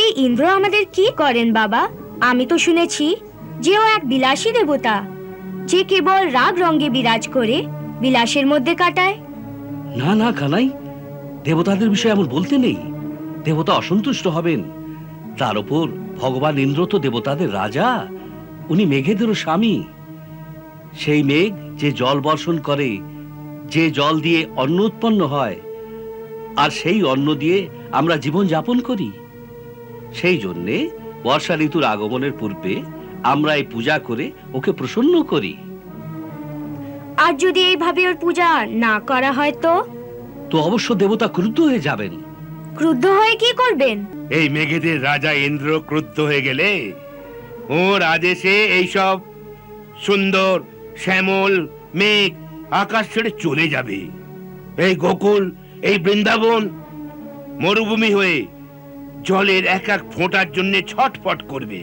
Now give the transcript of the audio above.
এই ইন্দ্র আমাদের কি করেন বাবা? আমি তো শুনেছি যে ও এক বিলাসী দেবতা, যে কেবল রাগ রঙ্গে বিরাজ করে, বিলাসের মধ্যে কাটায়। না না, কানাই, দেবতাদের বিষয়ে এমন বলতে নেই। দেবতা অসন্তুষ্ট হবেন। তার উপর ভগবান ইন্দ্র তো দেবতাদের রাজা, উনি মেঘেদেরও স্বামী। সেই মেঘ যে জল বর্ষণ করে, যে জল দিয়ে অন্ন উৎপন্ন হয়, আর সেই অন্ন দিয়ে আমরা জীবন যাপন করি। সেই জন্যে বর্ষা ঋতুর আগমনের পূর্বে আমরা এই পূজা করে ওকে প্রসন্ন করি। আর যদি এইভাবে ওর পূজা না করা হয় তো? তো অবশ্য দেবতা ক্রুদ্ধ হয়ে যাবেন। ক্রুদ্ধ হয়ে কি করবেন? এই মেঘেদের রাজা ইন্দ্র ক্রুদ্ধ হয়ে গেলে ওর আদেশে এইসব সুন্দর শ্যামল মেঘ আকাশ ছেড়ে চলে যাবে। এই গোকুল এই বৃন্দাবন মরুভূমি হয়ে জলের এক এক ফোঁটার জন্য ছটফট করবে।